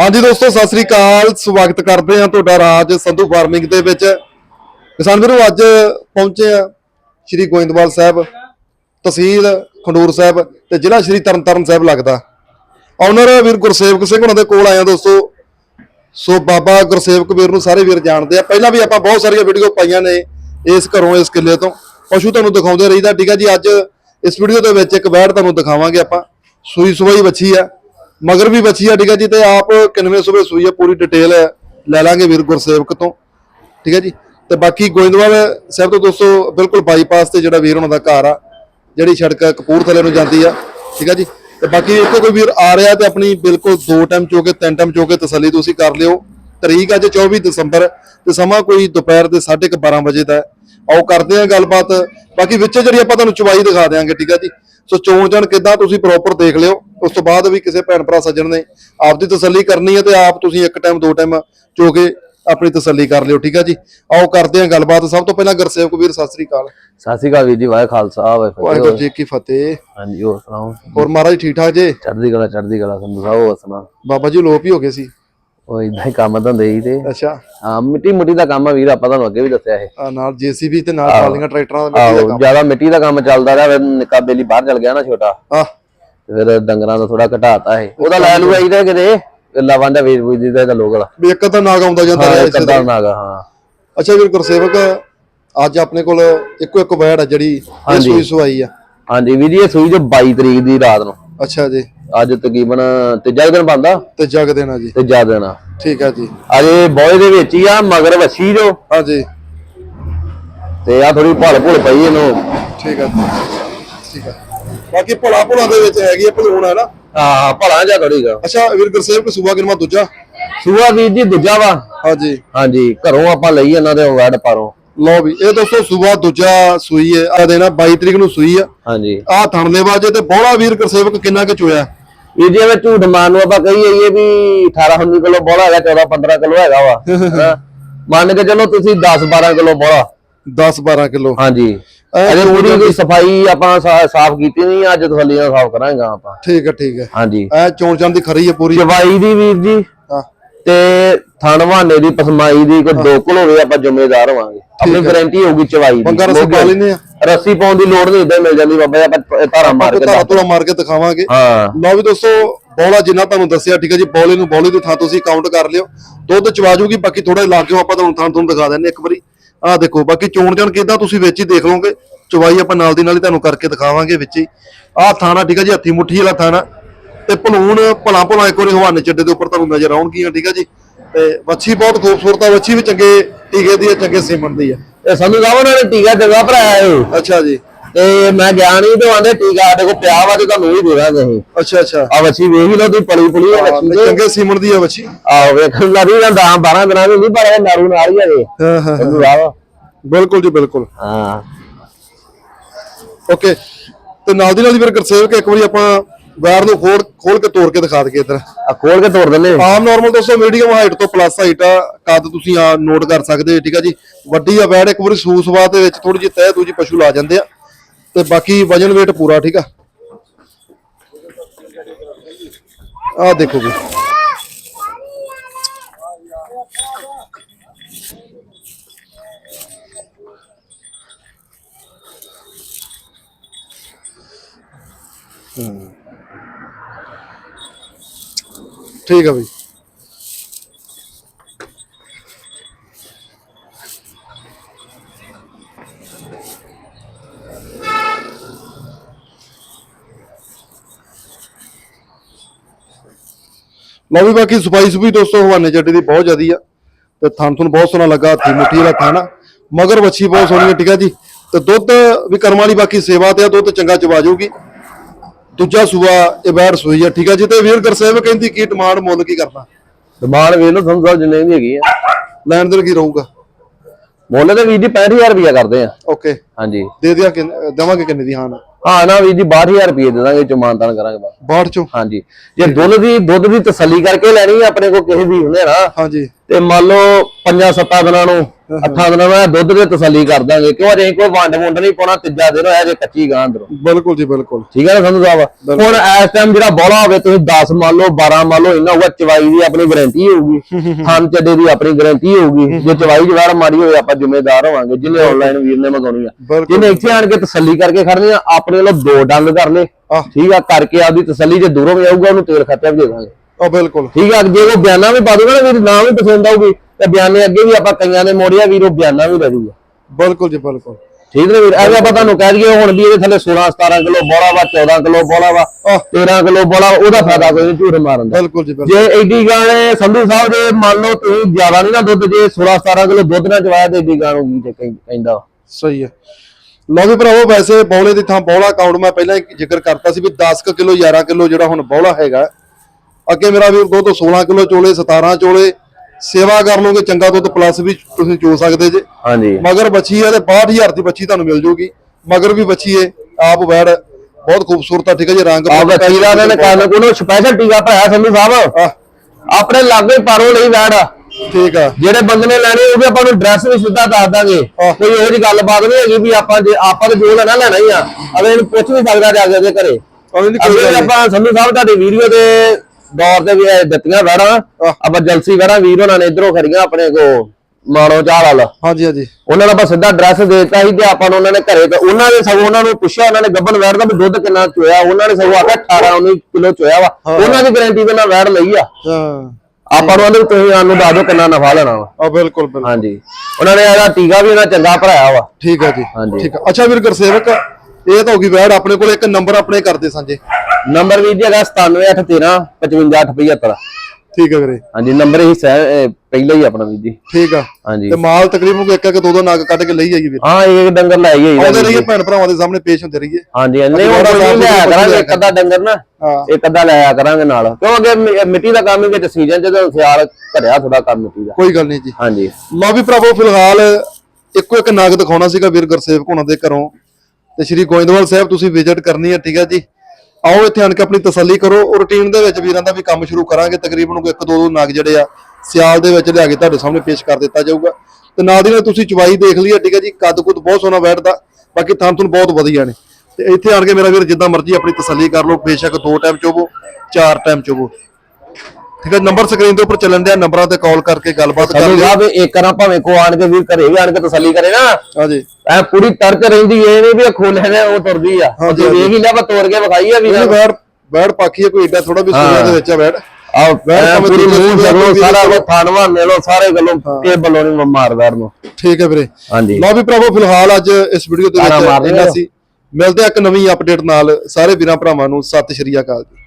ਹਾਂਜੀ ਦੋਸਤੋ, ਸਤਿ ਸ੍ਰੀ ਅਕਾਲ। ਸਵਾਗਤ ਕਰਦੇ ਹਾਂ ਤੁਹਾਡਾ ਰਾਜ ਸੰਧੂ ਫਾਰਮਿੰਗ ਦੇ ਵਿੱਚ। ਕਿਸਾਨ ਵੀਰੋ, ਅੱਜ ਪਹੁੰਚੇ ਆ ਸ਼੍ਰੀ ਗੋਇੰਦਵਾਲ ਸਾਹਿਬ, ਤਹਿਸੀਲ ਖੰਡੂਰ ਸਾਹਿਬ ਤੇ ਜ਼ਿਲ੍ਹਾ ਸ਼੍ਰੀ ਤਰਨਤਾਰਨ ਸਾਹਿਬ ਲੱਗਦਾ। ਆਨਰ ਵੀਰ ਗੁਰਸੇਵਕ ਸਿੰਘ ਉਹਨਾਂ ਦੇ ਕੋਲ ਆਇਆ ਦੋਸਤੋ। ਸੋ ਬਾਬਾ ਗੁਰਸੇਵਕ ਵੀਰ ਨੂੰ ਸਾਰੇ ਵੀਰ ਜਾਣਦੇ ਆ। ਪਹਿਲਾਂ ਵੀ ਆਪਾਂ ਬਹੁਤ ਸਾਰੀਆਂ ਵੀਡੀਓ ਪਾਈਆਂ ਨੇ ਇਸ ਘਰੋਂ, ਇਸ ਕਿੱਲੇ ਤੋਂ। ਪਸ਼ੂ ਤੁਹਾਨੂੰ ਦਿਖਾਉਂਦੇ ਰਹੀਦਾ। ਠੀਕ ਆ ਜੀ, ਅੱਜ ਇਸ ਵੀਡੀਓ ਦੇ ਵਿੱਚ ਇੱਕ ਬੈੜ ਤੁਹਾਨੂੰ ਦਿਖਾਵਾਂਗੇ ਆਪਾਂ। ਸੂਈ ਸਵਾਈ ਬੱਚੀ ਆ। ਮਗਰ ਵੀ ਬੱਚੀ ਆ, ਠੀਕ ਆ ਜੀ, ਤੇ ਆਪ ਕਿੰਨਵੇਂ ਸੂਬੇ ਸੂਈ ਆ, ਪੂਰੀ ਡਿਟੇਲ ਲੈ ਲਾਂਗੇ ਵੀਰ ਗੁਰਸੇਵਕ ਤੋਂ, ਠੀਕ ਹੈ ਜੀ। ਤੇ ਬਾਕੀ ਗੋਇੰਦਵਾਲ ਸਾਹਿਬ ਤੋਂ ਦੋਸਤੋ, ਬਿਲਕੁਲ ਬਾਈਪਾਸ ਤੇ ਜਿਹੜਾ ਵੀਰ ਉਹਨਾਂ ਦਾ ਘਰ ਆ, ਜਿਹੜੀ ਸੜਕ ਕਪੂਰਥਲੇ ਨੂੰ ਜਾਂਦੀ ਆ, ਠੀਕ ਹੈ ਜੀ। ਤੇ ਬਾਕੀ ਇੱਥੇ ਕੋਈ ਵੀਰ ਆ ਰਿਹਾ ਤੇ ਆਪਣੀ ਬਿਲਕੁਲ ਦੋ ਟਾਈਮ ਚੋ ਕੇ, ਤਿੰਨ ਟਾਈਮ ਚੋ ਕੇ ਤਸੱਲੀ ਤੁਸੀਂ ਕਰ ਲਿਓ। ਤਰੀਕ ਅੱਜ 24 ਦਸੰਬਰ, ਤੇ ਸਮਾਂ ਕੋਈ ਦੁਪਹਿਰ ਦੇ 12:30 ਵਜੇ ਦਾ ਆਓ ਕਰਦੇ ਆ ਗੱਲਬਾਤ। ਬਾਕੀ ਵਿੱਚ ਜਿਹੜੀ ਆਪਾਂ ਤੁਹਾਨੂੰ ਚਵਾਈ ਦਿਖਾ ਦੇਾਂਗੇ ਠੀਕ ਹੈ ਜੀ। ਸੋ ਚੋਣ ਜਾਣ ਕਿੱਦਾਂ ਤੁਸੀਂ ਪ੍ਰੋਪਰ ਦੇਖ ਲਿਓ। ਉਸ ਤੋਂ ਬਾਅਦ ਵੀ ਕਿਸੇ ਭੈਣ ਭਰਾ ਸੱਜਣ ਨੇ ਆਪਦੀ ਤਸੱਲੀ ਕਰਨੀ ਹੈ ਤੇ ਆਪ ਤੁਸੀਂ ਇੱਕ ਟਾਈਮ ਦੋ ਟਾਈਮ ਚੋ ਕੇ ਆਪਣੀ ਤਸੱਲੀ ਕਰ ਲਿਓ ਠੀਕ ਹੈ ਜੀ? ਆਓ ਕਰਦੇ ਹਾਂ ਗੱਲਬਾਤ। ਸਭ ਤੋਂ ਪਹਿਲਾਂ ਗੁਰਸੇਵਕ ਵੀਰ ਸਤਿ ਸ੍ਰੀ ਅਕਾਲ। ਸਤਿ ਸ਼੍ਰੀ ਅਕਾਲ ਵੀਰ ਜੀ ਵਾਹਿ ਖਾਲਸਾ ਵਾਹਿ ਵਾਹਿਗੁਰੂ ਜੀ ਕੀ ਫਤਿਹ। ਹਾਂਜੀ ਹੋਰ ਸੁਣਾਓ? ਹੋਰ ਮਹਾਰਾਜ ਠੀਕ ਠਾਕ ਜੇ? ਚੜ੍ਹਦੀ ਕਲਾ ਚੜ੍ਹਦੀ ਕਲਾ ਸੰਧੂ ਸਾਹਿਬ ਹੋਰ ਸੁਣਾ ਬਾਬਾ ਜੀ ਲੋਪ ਹੀ ਹੋ ਗਏ ਸੀ। ਉਹ ਇਦਾਂ ਹੀ ਕੰਮ ਧੰਦੇ ਹੀ ਤੇ। ਅੱਛਾ। ਹਾਂ ਮਿੱਟੀ ਮੁੱਟੀ ਦਾ ਕੰਮ ਆ ਵੀਰ ਆਪਾਂ ਤੁਹਾਨੂੰ ਅੱਗੇ ਵੀ ਦੱਸਿਆ ਇਹ। ਆ ਨਾਲ ਜੀਸੀਬੀ ਤੇ ਨਾਲ ਟਰਾਲੀਆਂ ਟਰੈਕਟਰਾਂ ਦਾ ਮਿੱਟੀ ਦਾ ਆਹੋ ਜ਼ਿਆਦਾ ਮਿੱਟੀ ਦਾ ਕੰਮ ਚੱਲਦਾ ਰਿਹਾ ਫਿਰ ਨਿੱਕਾ ਬੇਲੀ ਬਾਹਰ ਚਲ ਗਿਆ ਨਾ ਛੋਟਾ। ਆ ਤੇ ਫਿਰ ਡੰਗਰਾਂ ਦਾ ਥੋੜਾ ਘਟਾਤਾ ਇਹ। ਉਹਦਾ ਲੈ ਲੂ ਆਈਦਾ ਕਿਤੇ ਲਾਵਾਂਦਾ ਵੇਚ ਬੂਝ ਦੀ ਦਾ ਲੋਕਲ ਵੀ ਇੱਕ ਤਾਂ ਨਾਗ ਆਉਂਦਾ ਜਾਂਦਾ ਰਿਹਾ ਇਸੇ ਕੱਦਾ ਨਾਗਾ ਹਾਂ। ਅੱਛਾ ਵੀਰ ਗੁਰਸੇਵਕ ਅੱਜ ਆਪਣੇ ਕੋਲ ਇੱਕੋ ਇੱਕ ਵੈੜ ਆ ਜਿਹੜੀ ਇਹ। ਸੂਈ ਸਵਾਈ ਆ। ਹਾਂਜੀ ਵੀਰ ਜੀ ਇਹ ਸੂਈ ਜੋ 22 ਤਰੀਕ ਦੀ ਰਾਤ ਨੂੰ। ਅੱਛਾ ਜੀ। ਅੱਜ ਤਕਰੀਬਨ ਤੀਜਾ ਦਿਨ ਬੰਦਾ ਤੇ ਜਗ ਦੇਣਾ ਜੀ। ਤੇ ਜਾ ਦੇਣਾ ਠੀਕ ਆ ਜੀ। ਅਜੇ ਬੋਏ ਦੇ ਵਿੱਚ ਹੀ ਆ ਮਗਰ ਵੱਛੀ ਜੋ। ਹਾਂਜੀ ਤੇ ਆ ਥੋੜੀ ਭਲ ਭੁਲ ਪਈ ਇਹਨੂੰ। ਠੀਕ ਆ ਠੀਕ ਆ। ਬਾਕੀ ਭੋਲਾ ਭੋਲਾ ਦੇ ਵਿੱਚ ਹੈਗੀ ਆ ਭਲੂਣ ਹੈ ਨਾ? ਹਾਂ ਭਲਾ ਜਾ ਥੋੜੀ ਗਾ ਅੱਛਾ ਵੀਰ ਗੁਰਸੇਵਕ ਸੂਆ ਕਿਨਮਾ ਦੂਜਾ? ਸੂਆ ਵੀਰ ਜੀ ਦੂਜਾ ਵਾ। ਹਾਂਜੀ ਹਾਂਜੀ ਘਰੋਂ ਆਪਾਂ ਲਈ ਇਹਨਾਂ ਦੇ ਵੈਡ ਪਾਰੋਂ। ਲਓ ਵੀ ਇਹ ਦੋਸਤੋ ਸੂਆ ਦੂਜਾ ਸੂਈ ਹੈ ਆ ਦੇਣਾ 22 ਤਰੀਕ ਨੂੰ ਸੂਈ ਆ। ਹਾਂਜੀ। ਆ ਥਣ ਦੇ ਬਾਜੇ ਤੇ ਬੋਲਾ ਵੀਰ ਗੁਰਸੇਵਕ ਕਿੰਨਾ ਕੁ ਚੋਇਆ? ਵੀਰ ਜੀ ਐਵੇਂ ਝੂਠ ਮਾਰਨ ਨੂੰ ਆਪਾਂ ਕਹੀਏ ਵੀ 18 19 ਕਿਲੋ ਬੋਲਾ ਹੈਗਾ 14 15 ਕਿਲੋ ਹੈਗਾ ਵਾ ਹੈਂ। ਮੰਨ ਕੇ ਚਲੋ ਤੁਸੀਂ 10 12 ਕਿਲੋ ਬੋਲਾ 10 12 ਕਿਲੋ। ਹਾਂਜੀ। ਐ ਅਜੇ ਪੂਰੀ ਕੋਈ ਸਫ਼ਾਈ ਆਪਾਂ ਸਾ- ਸਾਫ਼ ਕੀਤੀ ਨਹੀਂ ਅੱਜ ਥੱਲੀਆਂ ਸਾਫ਼ ਕਰਾਂਗੇ ਆਪਾਂ। ਠੀਕ ਹੈ ਠੀਕ ਹੈ ਹਾਂਜੀ। ਐ ਚੋਣ ਦੀ ਖਰੀ ਹੈ ਪੂਰੀ। ਚਵਾਈ ਦੀ ਵੀਰ ਜੀ। ਹਾਂ। ਤੇ ਥਣ ਵਾਨੇ ਦੀ ਪਸਮਾਈ ਦੀ ਕੋਈ ਦੋ ਕਿਲੋ ਹੋਵੇ ਆਪਾਂ ਜ਼ਿੰਮੇਦਾਰ ਹੋਵਾਂਗੇ। ਆਪਣੀ ਗਾਰੰਟੀ ਹੋਊਗੀ ਚਵਾਈ ਦੀ। ਬੰਗਾ ਰਸੀ ਪਾ ਲੈਨੇ ਆ। ਰੱਸੀ ਪਾਉਣ ਦੀ ਲੋੜ ਨਹੀਂ ਇਦਾਂ ਮਿਲ ਜਾਂਦੀ ਬਾਬਾ ਜੀ ਆਪਾਂ ਧਾਰਾ ਮਾਰ ਕੇ ਧਾਰਾ ਧੂਰਾ ਮਾਰ ਕੇ ਦਿਖਾਵਾਂਗੇ। ਹਾਂ। ਲਓ ਵੀ ਦੋਸਤੋ ਬੌਲਾ ਜਿੰਨਾ ਤੁਹਾਨੂੰ ਦੱਸਿਆ ਠੀਕ ਹੈ ਜੀ ਬੌਲੇ ਨੂੰ ਬੌਲੇ ਦੀ ਥਾਂ ਤੁਸੀਂ ਕਾਊਂਟ ਕਰ ਲਿਓ। ਦੁੱਧ ਚਵਾ ਜੂਗੀ ਬਾਕੀ ਥੋੜਾ ਲਾ ਕੇ ਆਪਾਂ ਤੁਹਾਨੂੰ ਥਾਂ ਤੁਹਾਨੂੰ ਦਿਖਾ ਦਿੰਨੇ ਇੱਕ ਵਾਰੀ। ਆਹ ਦੇਖੋ ਬਾਕੀ ਚੋਣ ਚਾਣ ਕਿਦਾਂ ਤੁਸੀਂ ਵਿੱਚ ਹੀ ਦੇਖ ਲਓਗੇ। ਚਵਾਈ ਆਪਾਂ ਨਾਲ ਦੀ ਨਾਲ ਹੀ ਤੁਹਾਨੂੰ ਕਰਕੇ ਦਿਖਾਵਾਂਗੇ ਵਿੱਚ ਹੀ। ਆਹ ਥਾਣਾ ਠੀਕ ਹੈ ਜੀ ਹੱਥੀ ਮੁੱਠੀ ਵਾਲਾ ਥਾਣਾ ਤੇ ਭਲੂਣ ਭਲਾ ਭਲਾ ਇੱਕ ਵਾਰੀ ਹਵਾਨੇ ਚੱਡੇ ਦੇ ਉੱਪਰ ਤੁਹਾਨੂੰ ਨਜ਼ਰ ਆਉਣਗੀਆਂ ਠੀਕ ਹੈ ਜੀ। ਤੇ ਵੱਛੀ ਬਹੁਤ ਖੂਬਸੂਰਤ ਆ ਵੱਛੀ ਵੀ ਚੰਗੇ ਟੀਕੇ ਦੀ ਆ ਚੰਗੇ ਸੀਮਨ ਦੀ ਆ। ਇਹ ਸਾਨੂੰ ਸਾਹਿਬ ਉਹਨਾਂ ਨੇ ਟੀਕਾ ਜਗਾ ਭਰਾਇਆ ਇਹ। ਅੱਛਾ ਜੀ। ਤੇ ਮੈਂ ਗਿਆ ਨਹੀਂ ਤੇ ਆਂਦੇ ਟੀਕਾ ਸਾਡੇ ਕੋਲ ਪਿਆ ਵਾ ਤੇ ਤੁਹਾਨੂੰ ਹੀ ਦੇ ਦਾਂਗੇ ਅਸੀਂ। ਅੱਛਾ ਅੱਛਾ। ਆ ਵੱਛੀ ਵੇਖ ਹੀ ਲਓ ਤੁਸੀਂ ਪਲੀ ਪੁਲੀ ਆ ਵੱਛੀ ਦੇ। ਚੰਗੇ ਸੀਮਨ ਦੀ ਆ ਵੱਛੀ ਆਹੋ ਵੇਖਣ ਲੱਗੀ ਨਾ 10 12 ਦਿਨਾਂ ਦੀ ਨਹੀਂ ਪਰ ਇਹ ਨਾਰੂ ਨਾਲ ਹੀ ਹੈਗੇ ਹਾਂ ਹਾਂ ਸੰਧੂ ਸਾਹਿਬ ਬਿਲਕੁਲ ਜੀ ਬਿਲਕੁਲ। ਹਾਂ। ਓਕੇ। ਤੇ ਨਾਲ ਦੀ ਨਾਲ ਹੀ ਫਿਰ ਗੁਰਸੇਵਕ ਇੱਕ ਵਾਰੀ ਆਪਾਂ ਵੈਰ ਨੂੰ ਖੋਲ ਖੋਲ ਕੇ ਤੋੜ ਕੇ ਦਿਖਾ ਦਈਏ ਇੱਧਰ। ਆ ਖੋਲ ਕੇ ਤੋੜ ਦਿੰਦੇ ਆਮ ਨਾਰਮਲ ਦੋਸਤੋ ਮੀਡੀਅਮ ਹਾਈਟ ਤੋਂ ਪਲੱਸ ਹਾਈਟ ਆ ਕੱਦ ਤੁਸੀਂ ਆ ਨੋਟ ਕਰ ਸਕਦੇ ਹੋ ਠੀਕ ਆ ਜੀ? ਵੱਡੀ ਆ ਵੈੜ ਇੱਕ ਵਾਰੀ ਸੂਸਵਾ ਦੇ ਵਿੱਚ ਥੋੜੀ ਜਿਹੀ ਤਹਿ ਦੂਜੀ ਪਸ਼ੂ ਲਾ ਜਾਂਦੇ ਆ। ਤੇ ਬਾਕੀ ਵਜਨ weight ਪੂਰਾ ਠੀਕ ਆ? ਆ ਦੇਖੋ ਜੀ। ਠੀਕ ਆ ਬਈ। ਲਓ ਵੀ ਬਾਕੀ ਸਫ਼ਾਈ ਸੁਫਾਈ ਦੋਸਤੋ, ਹਵਾਨੇ ਜੱਡੇ ਦੀ ਬਹੁਤ ਜ਼ਿਆਦੀ ਆ ਤੇ ਥਾਂ ਤੁਹਾਨੂੰ ਬਹੁਤ ਸੋਹਣਾ ਲੱਗਾ ਹੱਥੀ ਮੁੱਠੀ ਵਾਲਾ ਥਾਣਾ। ਮਗਰ ਵੱਛੀ ਬਹੁਤ ਸੋਹਣੀ ਹੈ ਠੀਕ ਆ ਜੀ। ਤੇ ਦੁੱਧ ਵੀ ਕਰਮ ਵਾਲੀ ਬਾਕੀ ਸੇਵਾ ਤੇ ਆ, ਦੁੱਧ ਚੰਗਾ ਚਵਾ ਜਾਊਗੀ। ਦੂਜਾ ਸੂਆ ਇਹ ਬੈੜ ਸੂਈ ਆ ਠੀਕ ਆ ਜੀ? ਤੇ ਵੀਰ ਗੁਰਸੇਵ ਕਹਿੰਦੀ ਕੀ ਡਿਮਾਂਡ ਮੁੱਲ ਕੀ ਕਰਨਾ? ਡਿਮਾਂਡ ਵੇਖ ਲਓ ਸਾਹਿਬ ਜਿੰਨੇ ਦੀ ਹੈਗੀ ਆ। ਲੈਣ ਦੇ ਕੀ ਰਹੂਗਾ? ਮੁੱਲ ਤੇ ਵੀਰ ਜੀ 65000 ਰੁਪਇਆ ਕਰਦੇ ਆ। ਓਕੇ। ਹਾਂਜੀ। ਦੇ ਦਿਆ ਦੇਵਾਂਗੇ ਕਿੰਨੇ ਦੀ ਹਾਂ ਹਾਂ ਨਾ ਵੀਰ ਜੀ 62000 ਰੁਪਏ ਦੇ ਦਾਂਗੇ ਚਮਾਨਤਾਨ ਕਰਾਂਗੇ ਬਸ। ਚੋਂ? ਹਾਂਜੀ। ਜੇ ਦੁੱਧ ਦੀ ਦੁੱਧ ਦੀ ਤਸੱਲੀ ਕਰਕੇ ਲੈਣੀ ਆ ਆਪਣੇ ਕੋਲ ਕਿਸੇ ਦੀ ਹੁੰਦੇ ਨਾ। ਹਾਂਜੀ। ਤੇ ਮੰਨ ਲਓ ਪੰਜਾਂ ਸੱਤਾਂ ਦਿਨਾਂ ਨੂੰ ਅੱਠਾਂ ਦਿਨਾਂ ਨੂੰ ਦੁੱਧ ਦੇ ਤਸੱਲੀ ਕਰ ਦਾਂਗੇ। ਕਿਉਂ ਅਜੇ ਕੋਈ ਵੰਡ ਵੁੰਡ ਨਹੀਂ ਪਾਉਣਾ ਤੀਜਾ ਦਿਨ ਹੋਇਆ ਜੇ ਕੱਚੀ ਗਾਂ ਅੰਦਰੋਂ। ਬਿਲਕੁਲ ਜੀ ਬਿਲਕੁਲ। ਠੀਕ ਹੈ ਨਾ ਸੰਧੂ ਸਾਹਿਬ? ਹੁਣ ਇਸ ਟਾਈਮ ਜਿਹੜਾ ਬੋਲਾ ਹੋਵੇ ਤੁਸੀਂ 10 ਮੰਨ ਲਓ 12 ਮੰਨ ਲਓ ਇੰਨਾ ਹੋਊਗਾ ਚਵਾਈ ਦੀ ਆਪਣੀ ਗਾਰੰਟੀ ਹੋਊਗੀ। ਖਾਨ ਚੱਡੇ ਦੀ ਆਪਣੀ ਗਾਰੰਟੀ ਹੋਊਗੀ। ਜੇ ਚਵਾਈ ਜਵਾੜ ਮਾੜੀ ਹੋਵੇ ਆਪਾਂ ਜ਼ਿੰਮੇਦਾਰ ਹੋਵਾਂਗੇ ਜਿਹਨੇ ਆਨਲਾਈਨ ਵੀਰ ਨੇ ਮੰਗਾਉਣੀ ਆ। ਜਿਹਨੇ ਇੱਥੇ ਆਣ ਕੇ ਤਸੱਲੀ ਕਰਕੇ ਖੜਨੀ ਆ ਆਪਣੇ ਵੱਲੋਂ ਦੋ ਡੰਗ ਕਰ ਲੇ। ਠੀਕ ਆ ਕਰਕੇ ਆਪਦੀ ਤਸੱਲੀ ਜੇ ਦੂਰੋਂ ਵੀ ਆਊਗਾ ਉਹਨੂੰ ਤੇਲ ਖਰਚਾ ਵੀ ਦੇ ਦਾਂਗੇ। ਆ ਬਿਲਕੁਲ। ਠੀਕ ਆ ਜੇ ਉਹ ਬਿਆਨਾ ਵੀ ਪਾ ਦੂਗਾ ਨਾ ਵੀਰ ਨਾ ਵੀ ਪਸੰਦ ਆਊਗੀ ਤੇ ਬਿਆਨੇ ਅੱਗੇ ਵੀ ਆਪਾਂ ਕਈਆਂ ਨੇ ਮੋੜਿਆ ਵੀਰ ਉਹ ਬਿਆਨਾ ਵੀ ਲੈ ਜੂਗਾ ਬਿਲਕੁਲ ਜੀ ਬਿਲਕੁਲ। ਠੀਕ ਨੇ ਵੀਰ? ਐਵੇਂ ਆਪਾਂ ਤੁਹਾਨੂੰ ਕਹਿ ਦਈਏ ਹੁਣ ਵੀ ਇਹਦੇ ਥੱਲੇ 16 17 ਕਿਲੋ ਬੋਲਾ ਵਾ 14 ਕਿਲੋ ਬੋਲਾ ਵਾ ਆਹ। 13 ਕਿਲੋ ਬੋਲਾ ਉਹਦਾ ਫਾਇਦਾ ਕੋਈ ਨਹੀਂ ਝੂਠ ਮਾਰਨ ਦਾ। ਬਿਲਕੁਲ ਜੀ ਬਿਲਕੁਲ। ਜੇ ਐਡੀ ਗਾਣੇ ਸੰਧੂ ਸਾਹਿਬ ਜੇ ਮੰਨ ਲਓ ਤੁਸੀਂ ਜ਼ਿਆਦਾ ਨਹੀਂ ਨਾ ਦੁੱਧ ਜੇ 16 17 ਕਿਲੋ ਦੁੱਧ ਨਾ ਚਵਾਇਆ ਤੇ ਐਡੀ ਗਾਣੋ ਕੀ ਤੇ ਕਹਿ- ਕਹਿੰਦਾ। ਸਹੀ ਹੈ। ਲਓ ਵੀ ਭਰਾਵੋ ਵੈਸੇ ਬੌਲੇ ਦੀ ਥਾਂ ਬੌਲਾ ਅਕਾਊਂਟ ਮੈਂ ਪਹਿਲਾਂ ਜ਼ਿਕਰ ਕਰਤਾ ਸੀ ਵੀ 10 ਕੁ ਕਿਲੋ 11 ਕਿਲੋ ਜਿਹੜਾ ਹੁਣ ਬੌਲਾ ਹੈਗਾ ਅੱਗੇ ਮੇਰਾ ਵੀਰ ਦੁੱਧ 16 ਕਿਲੋ ਚੋਲੇ 17 ਚੋਲੇ ਸੇਵਾ ਕਰ ਲੋਗੇ ਚੰਗਾ ਦੁੱਧ ਪਲੱਸ ਵੀ ਤੁਸੀਂ ਚੋ ਸਕਦੇ ਜੇ। ਹਾਂਜੀ। ਮਗਰ ਬੱਚੀ ਹੈ ਤੇ 62000 ਦੀ ਬੱਚੀ ਤੁਹਾਨੂੰ ਮਿਲ ਜੂਗੀ। ਮਗਰ ਵੀ ਬੱਚੀ ਹੈ ਆਪ ਵੈੜ ਬਹੁਤ ਖੂਬਸੂਰਤ ਆ ਠੀਕ ਹੈ ਜੀ ਰੰਗ ਆ ਬੱਚੀ ਦਾ ਇਹਨਾਂ ਨੇ ਕੰਨ ਕੋਲੋਂ ਸਪੈਸ਼ਲ ਟੀਕਾ ਪਾਇਆ ਸੰਧੂ ਸਾਹਿਬ। ਆਪਣੇ ਲਾਗੇ ਪਾਰੋ ਲਈ ਵੈੜ। ਠੀਕ ਆ। ਜਿਹੜੇ ਬੰਦੇ ਨੇ ਲੈਣੀ ਉਹ ਵੀ ਆਪਾਂ ਨੂੰ ਐਡਰੈਸ ਵੀ ਸਿੱਧਾ ਦੱਸ ਦਾਂਗੇ। ਕੋਈ ਇਹੋ ਜਿਹੀ ਗੱਲਬਾਤ ਨਹੀਂ ਹੈਗੀ ਵੀ ਆਪਾਂ ਜੇ ਆਪਾਂ ਤਾਂ ਜੋ ਲੈਣਾ ਲੈਣਾ ਹੀ ਆ। ਅਗਲੇ ਨੂੰ ਪੁੱਛ ਵੀ ਸਕਦਾ ਜਾ ਕੇ ਉਹਦੇ ਘਰੇ। ਆਪਾਂ ਸੰਧੂ ਸਾਹਿਬ ਤੁਹਾਡੀ ਵੀਡੀਓ ਦੇ ਦੌਰ ਤੇ ਵੀ ਇਹ ਦਿੱਤੀਆਂ ਵੈੜਾਂ। ਆਪਾਂ ਜਲਸੀ ਵੈੜਾਂ ਵੀਰ ਉਹਨਾਂ ਨੇ ਇਧਰੋਂ ਖੜੀਆਂ ਆਪਣੇ ਕੋ ਮਾਣੋ ਚਾਹ ਵਾਲਾ। ਹਾਂਜੀ ਹਾਂਜੀ। ਉਹਨਾਂ ਨੂੰ ਆਪਾਂ ਸਿੱਧਾ ਐਡਰੈਸ ਦੇਤਾ ਸੀ ਤੇ ਆਪਾਂ ਨੂੰ ਉਹਨਾਂ ਨੇ ਘਰੇ ਤੇ ਉਹਨਾਂ ਨੇ ਸਗੋਂ ਉਹਨਾਂ ਨੂੰ ਪੁੱਛਿਆ ਉਹਨਾਂ ਨੇ ਗੱਬਨ ਵੈੜ ਦਾ ਵੀ ਦੁੱਧ ਕਿੰਨਾ ਚੋਇਆ ਉਹਨਾਂ ਨੇ ਸਗੋਂ ਆਖਿਆ 18 19 ਕਿਲੋ ਚੋਇਆ ਵਾ। ਉਹਨਾਂ ਦੀ ਗਾਰੰਟੀ ਦੇ ਨਾਲ ਵੈੜ ਲਈ ਆ। ਹਾਂ। ਆਪਾਂ ਨੂੰ ਉਹਦੇ ਤੁਸੀਂ ਸਾਨੂੰ ਦੱਸ ਦਿਓ ਕਿੰਨਾ ਨਫਾ ਲੈਣਾ ਵਾ। ਆ ਬਿਲਕੁਲ ਬਿਲਕੁਲ। ਹਾਂਜੀ। ਉਹਨਾਂ ਨੇ ਇਹਦਾ ਟੀਕਾ ਵੀ ਇਹਨਾਂ ਚੰਗਾ ਭਰਾਇਆ ਵਾ। ਠੀਕ ਆ ਜੀ। ਹਾਂਜੀ। ਠੀਕ ਆ। ਅੱਛਾ ਵੀਰ ਗੁਰਸੇਵਕ ਇਹ ਤਾਂ ਹੋ ਗਈ ਵੈੜ ਆਪਣੇ ਕੋਲ ਇੱਕ ਨੰਬਰ ਆਪਣੇ ਕਰਦੇ ਸਾਂਝੇ। ਨੰਬਰ ਵੀ ਜੀ ਹੈਗਾ 97813 55875 ਠੀਕ ਆ ਵੀਰੇ। ਹਾਂਜੀ ਨੰਬਰ ਹੀ ਪਹਿਲਾ ਹੀ ਆਪਣਾ ਵੀਰ ਜੀ। ਠੀਕ ਆ। ਹਾਂਜੀ। ਤੇ ਮਾਲ ਤਕਰੀਬਨ ਇੱਕ ਇੱਕ ਦੋ ਦੋ ਨਗ ਕੱਢ ਕੇ ਲਈ ਜਾਈਏ ਵੀਰ। ਹਾਂ ਇੱਕ ਡੰਗਰ ਲੈ ਗਈ ਆਉਂਦੇ ਰਹੀਏ ਭੈਣ ਭਰਾਵਾਂ ਦੇ ਸਾਹਮਣੇ ਪੇਸ਼ ਹੁੰਦੇ ਰਹੀਏ। ਹਾਂਜੀ ਨਹੀਂ ਉਹ ਬੜਾ ਕੋਈ ਨਹੀਂ ਲਿਆ ਕਰਾਂਗੇ ਇੱਕ ਅੱਧਾ ਡੰਗਰ ਨਾ ਹਾਂ। ਇੱਕ ਅੱਧਾ ਲਿਆ ਕਰਾਂਗੇ ਨਾਲ। ਕਿਉਂ ਅੱਗੇ ਮਿੱਟੀ ਦਾ ਕੰਮ ਹੀ ਵਿੱਚ ਸੀਜ਼ਨ ਤੇ ਸਿਆਲ ਘਰਿਆ ਥੋੜਾ ਕੰਮ ਮਿੱਟੀ ਦਾ। ਕੋਈ ਗੱਲ ਨਹੀਂ ਜੀ। ਹਾਂਜੀ। ਲਓ ਵੀ ਭਰਾਵੋ ਫਿਲਹਾਲ ਇੱਕੋ ਇੱਕ ਨਗ ਦਿਖਾਉਣਾ ਸੀਗਾ ਵੀਰ ਗੁਰਸੇਵਕ ਹੁਣਾਂ ਦੇ ਘਰੋਂ। ਤੇ ਸ਼੍ਰੀ ਗੋਇੰਦਵਾਲ ਸਾਹਿਬ ਤੁਸੀਂ ਵਿਜ਼ਿਟ ਕਰਨੀ ਹੈ ਠੀਕ ਹੈ ਜੀ। ਆਓ ਇੱਥੇ ਆਣ ਕੇ ਆਪਣੀ ਤਸੱਲੀ ਕਰੋ ਉਹ ਰੁਟੀਨ ਦੇ ਵਿੱਚ ਵੀਰਾਂ ਦਾ ਵੀ ਕੰਮ ਸ਼ੁਰੂ ਕਰਾਂਗੇ। ਤਕਰੀਬਨ ਇੱਕ ਦੋ ਦੋ ਨਗ ਜਿਹੜੇ ਆ, ਸਿਆਲ ਦੇ ਵਿੱਚ ਲਿਆ ਕੇ ਤੁਹਾਡੇ ਸਾਹਮਣੇ ਪੇਸ਼ ਕਰ ਦਿੱਤਾ ਜਾਊਗਾ। ਤੇ ਨਾਲ ਦੀ ਨਾਲ ਤੁਸੀਂ ਚਵਾਈ ਦੇਖ ਲਈ ਠੀਕ ਹੈ ਜੀ, ਕੱਦ ਕੁੱਦ ਬਹੁਤ ਸੋਹਣਾ ਬੈਠਦਾ। ਬਾਕੀ ਥਾਂ ਤੁਹਾਨੂੰ ਬਹੁਤ ਵਧੀਆ ਨੇ। ਤੇ ਇੱਥੇ ਆਣ ਕੇ ਮੇਰਾ ਵੀਰ ਜਿੱਦਾਂ ਮਰਜ਼ੀ ਆਪਣੀ ਤਸੱਲੀ ਕਰ ਲਓ। ਬੇਸ਼ੱਕ ਦੋ ਟਾਈਮ ਚੋਵੋ, ਚਾਰ ਟਾਈਮ ਚੋਵੋ। ਠੀਕ ਹੈ ਨੰਬਰ ਸਕਰੀਨ ਦੇ ਉੱਪਰ ਚੱਲਣ ਦਿਆ ਨੰਬਰਾਂ ਤੇ ਕਾਲ ਕਰਕੇ ਗੱਲਬਾਤ ਕਰ ਸੰਧੂ ਲਿਓ ਇੱਕ ਨਾ ਭਾਵੇਂ ਕੋ ਆਣ ਕੇ ਵੀਰ ਘਰੇ ਵੀ ਆਣ ਕੇ ਤਸੱਲੀ ਕਰੇ ਨਾ। ਹਾਂਜੀ। ਐ ਪੂਰੀ ਤਰਕ ਰਹਿੰਦੀ ਏ ਨਹੀਂ ਵੀ ਇਹ ਖੋਲੇ ਨੇ ਉਹ ਤੁਰਦੀ ਆ। ਹਾਂਜੀ, ਤੁਸੀਂ ਵੇਖ ਹੀ ਲਿਆ ਵਾ ਤੋੜ ਕੇ ਵਿਖਾਈ ਆ ਵੀਰ ਇਹ ਬੈੜ ਬੈੜ ਪਾਖੀ ਹੈ ਕੋਈ ਏਡਾ ਥੋੜਾ ਵੀ ਸੂਰਿਆ ਦੇ ਵਿੱਚ ਆ ਬੈੜ ਆ ਭਾਵੇਂ ਪੂਰੀ ਦੂਜੇ ਮੂੰਹ ਜਗਲੋ ਸਾਰਾ ਵੀ ਉਹ ਥਾਨਵਾ ਮੇਲੋ ਸਾਰੇ ਗੱਲੋਂ ਇਹ ਬੱਲੋਂ ਨਹੀਂ ਮਾਰਦਾਰ ਨੂੰ। ਠੀਕ ਹੈ ਵੀਰੇ। ਹਾਂਜੀ। ਲਓ ਵੀ ਭਰਾਵੋ ਫਿਲਹਾਲ ਅੱਜ ਇਸ ਵੀਡੀਓ ਦੇ ਤਾਰਾਂ ਵਿੱਚ ਮਾਰ ਇੰਨਾ। ਸੀ। ਮਿਲਦੇ ਆ ਇੱਕ ਨਵੀਂ ਅਪਡੇਟ ਨਾਲ ਸਾਰੇ ਵੀਰਾਂ ਭਰਾਵਾਂ ਨੂੰ ਸਤਿ ਸ਼੍ਰੀ ਅਕਾਲ ਜੀ।